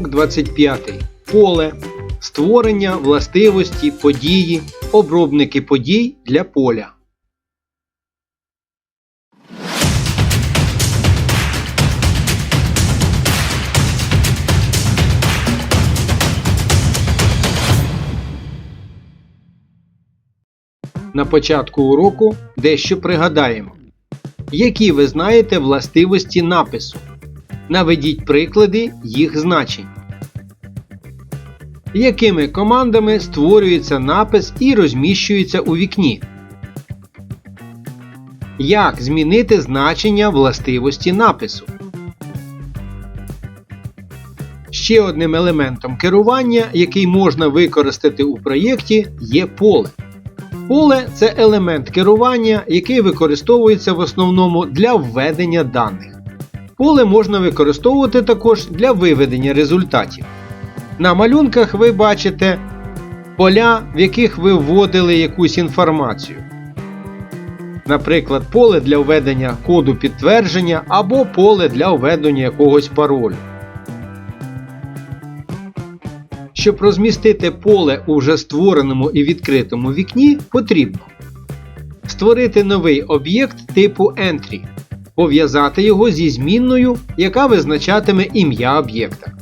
Урок 25. Поле. Створення, властивості, події, обробники подій для поля. На початку уроку дещо пригадаємо. Які ви знаєте властивості напису? Наведіть приклади їх значень. Якими командами створюється напис і розміщується у вікні? Як змінити значення властивості напису? Ще одним елементом керування, який можна використати у проєкті, є поле. Поле це елемент керування, який використовується в основному для введення даних. Поле можна використовувати також для виведення результатів. На малюнках ви бачите поля, в яких ви вводили якусь інформацію. Наприклад, поле для введення коду підтвердження або поле для введення якогось паролю. Щоб розмістити поле у вже створеному і відкритому вікні, потрібно створити новий об'єкт типу Entry, пов'язати його зі змінною, яка визначатиме ім'я об'єкта,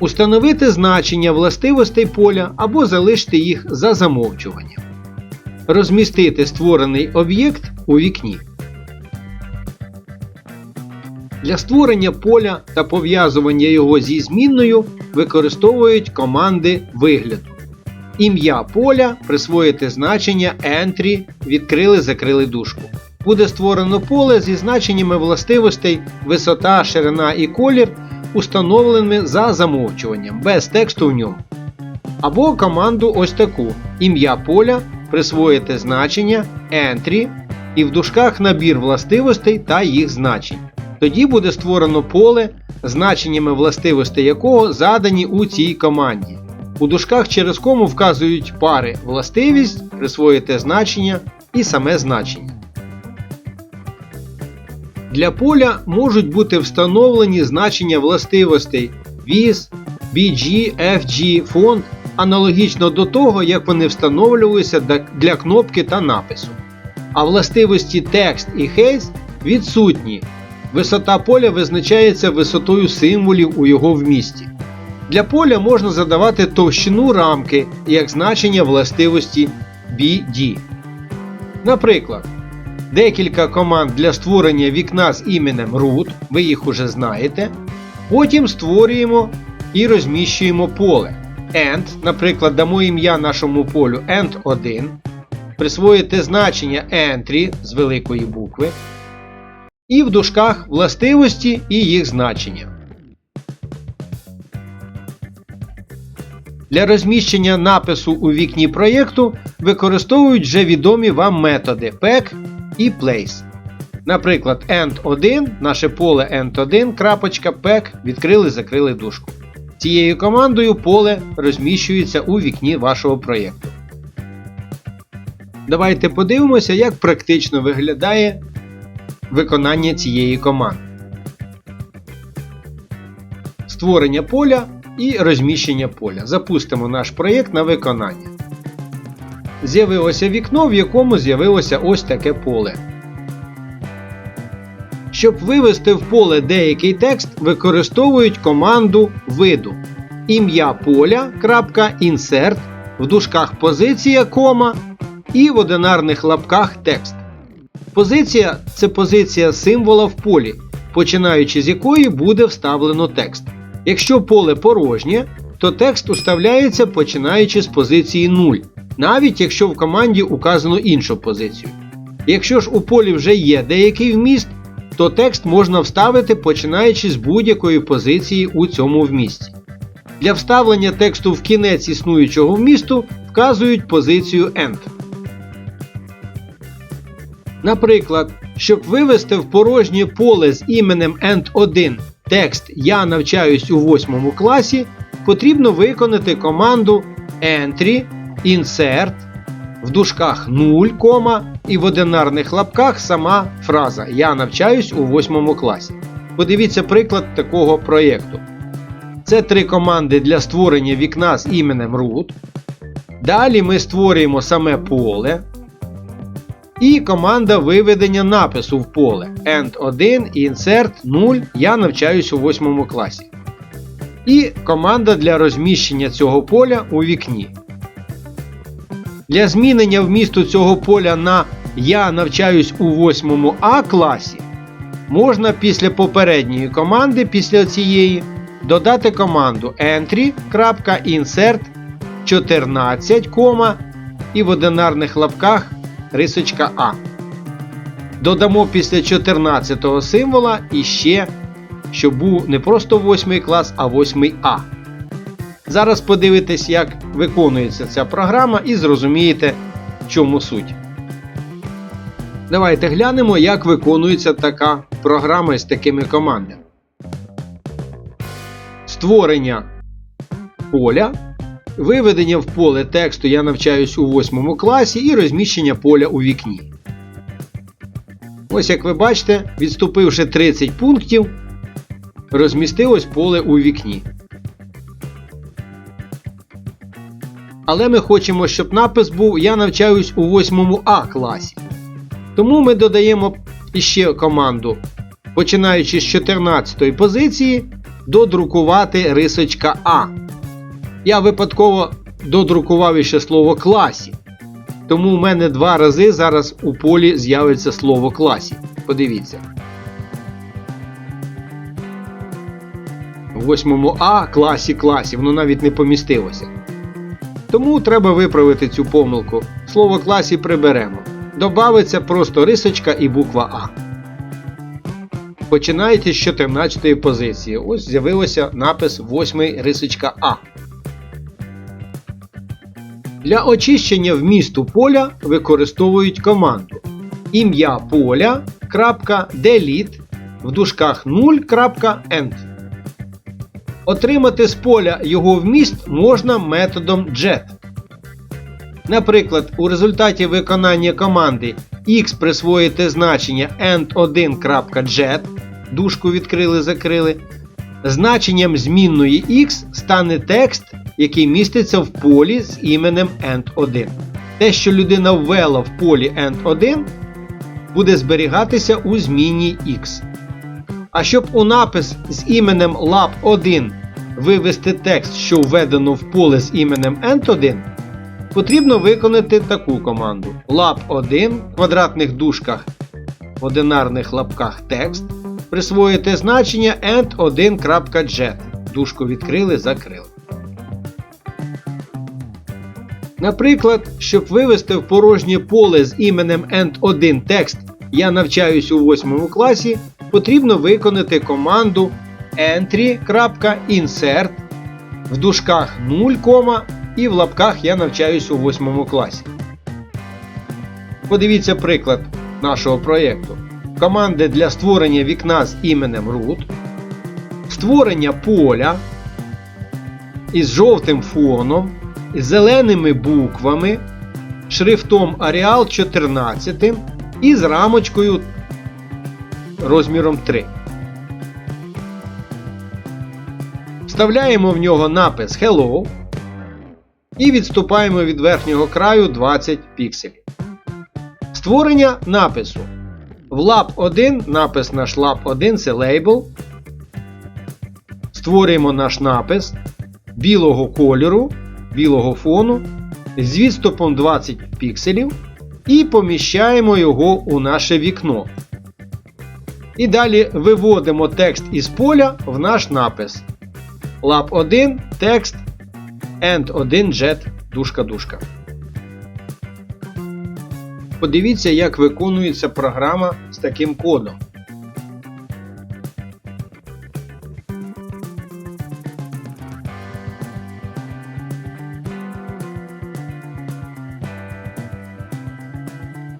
установити значення властивостей поля або залишити їх за замовчуванням, розмістити створений об'єкт у вікні. Для створення поля та пов'язування його зі змінною використовують команди вигляду. Ім'я поля присвоїти значення entry відкрили закрили дужку. Буде створено поле зі значеннями властивостей висота, ширина і колір, установленими за замовчуванням, без тексту в ньому. Або команду ось таку: ім'я поля присвоїти значення entry і в дужках набір властивостей та їх значень. Тоді буде створено поле, значеннями властивостей якого задані у цій команді. У дужках через кому вказують пари властивість, присвоїте значення і саме значення. Для поля можуть бути встановлені значення властивостей VIS, BG, FG, фонд аналогічно до того, як вони встановлювалися для кнопки та напису. А властивості текст і хейс відсутні. Висота поля визначається висотою символів у його вмісті. Для поля можна задавати товщину рамки як значення властивості BD. Наприклад, декілька команд для створення вікна з іменем root, ви їх уже знаєте. Потім створюємо і розміщуємо поле. End, наприклад, дамо ім'я нашому полю end1, присвоїти значення entry з великої букви і в дужках властивості і їх значення. Для розміщення напису у вікні проєкту використовують вже відомі вам методи pack і place. Наприклад, end1, наше поле end1, крапочка, pack відкрили закрили дужку. Цією командою поле розміщується у вікні вашого проєкту. Давайте подивимося, як практично виглядає виконання цієї команди. Створення поля і розміщення поля. Запустимо наш проєкт на виконання. З'явилося вікно, в якому з'явилося ось таке поле. Щоб вивести в поле деякий текст, використовують команду виду ім'я поля. В дужках позиція кома і в одинарних лапках текст. Позиція це позиція символа в полі, починаючи з якої буде вставлено текст. Якщо поле порожнє, то текст уставляється починаючи з позиції 0, навіть якщо в команді указано іншу позицію. Якщо ж у полі вже є деякий вміст, то текст можна вставити починаючи з будь-якої позиції у цьому вмісті. Для вставлення тексту в кінець існуючого вмісту вказують позицію End. Наприклад, щоб вивести в порожнє поле з іменем end1 текст Я навчаюсь у 8 класі, потрібно виконати команду entry insert в дужках 0, і в одинарних лапках сама фраза Я навчаюсь у 8 класі. Подивіться приклад такого проєкту. Це три команди для створення вікна з іменем root. Далі ми створюємо саме поле. І команда виведення напису в поле end1 insert 0. Я навчаюсь у 8 класі. І команда для розміщення цього поля у вікні. Для змінення вмісту цього поля на Я навчаюсь у 8 А класі можна після попередньої команди, після цієї, додати команду entry.insert 14, і в одинарних лапках рисочка А. Додамо після 14 символа іще, щоб був не просто 8 клас, а 8 А. Зараз подивитесь, як виконується ця програма, і зрозумієте, в чому суть. Давайте глянемо, як виконується така програма з такими командами. Створення поля, виведення в поле тексту Я навчаюсь у 8 класі і розміщення поля у вікні. Ось як ви бачите, відступивши 30 пунктів, розмістилось поле у вікні. Але ми хочемо, щоб напис був Я навчаюсь у 8 А класі. Тому ми додаємо іще команду, починаючи з 14 позиції, додрукувати рисочка А. Я випадково додрукував іще слово класі. Тому в мене два рази зараз у полі з'явиться слово класі. Подивіться. В 8 А класі класі, воно навіть не помістилося. Тому треба виправити цю помилку. Слово класі приберемо. Добавиться просто рисочка і буква А. Починаєте з 14 позиції. Ось з'явилося напис 8 рисочка А. Для очищення вмісту поля використовують команду ім'я поля. в дужках 0.end. Отримати з поля його вміст можна методом get. Наприклад, у результаті виконання команди x присвоїти значення end1.jet, дужку відкрили закрили, значенням змінної x стане текст, який міститься в полі з іменем end1. Те, що людина ввела в полі end1, буде зберігатися у зміні x. А щоб у напис з іменем lab1 вивести текст, що введено в поле з іменем end1, потрібно виконати таку команду: lab1 в квадратних дужках в одинарних лапках текст, присвоїти значення end1.jet. Дужку відкрили, закрили. Наприклад, щоб вивести в порожнє поле з іменем end1 текст Я навчаюсь у 8 класі, потрібно виконати команду entry.insert в дужках 0, і в лапках я навчаюсь у 8 класі. Подивіться приклад нашого проєкту. Команди для створення вікна з іменем root, створення поля із жовтим фоном, зеленими буквами, шрифтом Arial 14 і з рамочкою розміром 3. Вставляємо в нього напис Hello і відступаємо від верхнього краю 20 пікселів. Створення напису. В lab 1 напис наш lab 1 це лейбл. Створюємо наш напис білого кольору, білого фону з відступом 20 пікселів і поміщаємо його у наше вікно. І далі виводимо текст із поля в наш напис. Lab 1 текст end 1 jet дужка-дужка. Подивіться, як виконується програма з таким кодом.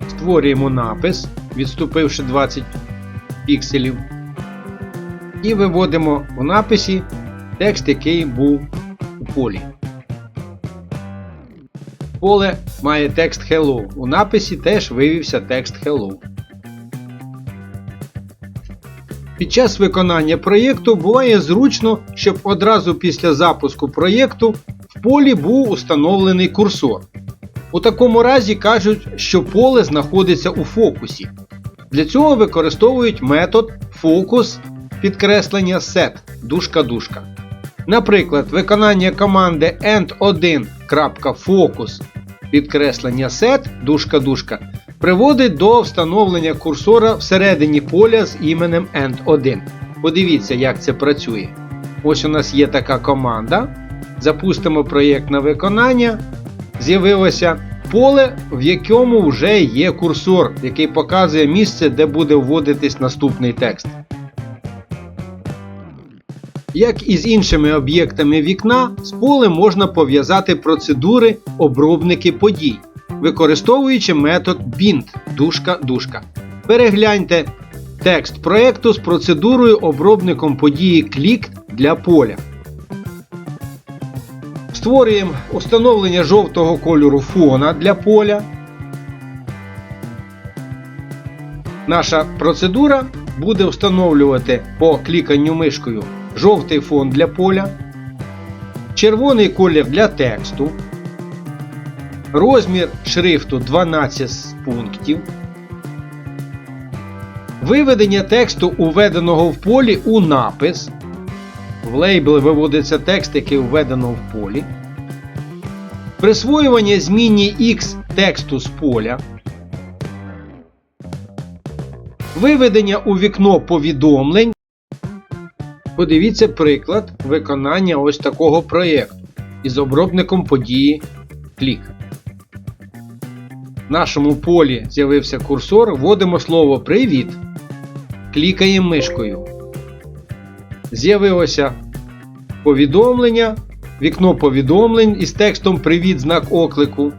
Створюємо напис, відступивши 20 пікселів. І виводимо в написі текст, який був у полі. Поле має текст Hello. У написі теж вивівся текст Hello. Під час виконання проєкту буває зручно, щоб одразу після запуску проєкту в полі був установлений курсор. У такому разі кажуть, що поле знаходиться у фокусі. Для цього використовують метод фокус підкреслення set дужка-дужка. Наприклад, виконання команди end1.focus підкреслення set дужка-дужка приводить до встановлення курсора всередині поля з іменем end1. Подивіться, як це працює. Ось у нас є така команда. Запустимо проєкт на виконання. З'явилося поле, в якому вже є курсор, який показує місце, де буде вводитись наступний текст. Як і з іншими об'єктами вікна, з полем можна пов'язати процедури обробники подій, використовуючи метод bind дужка-дужка. Перегляньте текст проекту з процедурою обробником події клік для поля. Створюємо установлення жовтого кольору фона для поля. Наша процедура буде встановлювати по кліканню мишкою жовтий фон для поля, червоний колір для тексту, розмір шрифту 12 пунктів, виведення тексту, уведеного в полі у напис. В лейбл виводиться текст, який введено в полі. Присвоювання змінні X тексту з поля. Виведення у вікно повідомлень. Подивіться приклад виконання ось такого проєкту із обробником події клік. В нашому полі з'явився курсор, вводимо слово Привіт. Клікаємо мишкою. З'явилося повідомлення, вікно повідомлень із текстом Привіт знак оклику.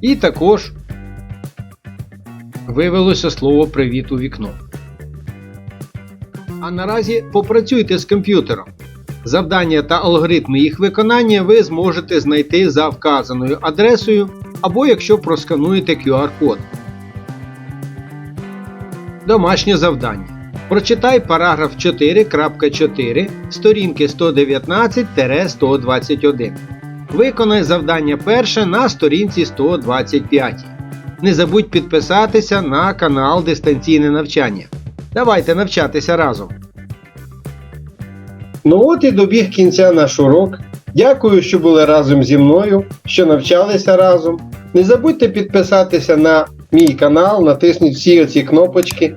І також вивелося слово Привіт у вікно. А наразі попрацюйте з комп'ютером. Завдання та алгоритми їх виконання ви зможете знайти за вказаною адресою або якщо проскануєте QR-код. Домашнє завдання. Прочитай параграф 4.4 сторінки 119-121. Виконай завдання перше на сторінці 125. Не забудь підписатися на канал Дистанційне навчання. Давайте навчатися разом. Ну от і добіг кінця наш урок. Дякую, що були разом зі мною, що навчалися разом. Не забудьте підписатися на мій канал, натисніть всі оці кнопочки.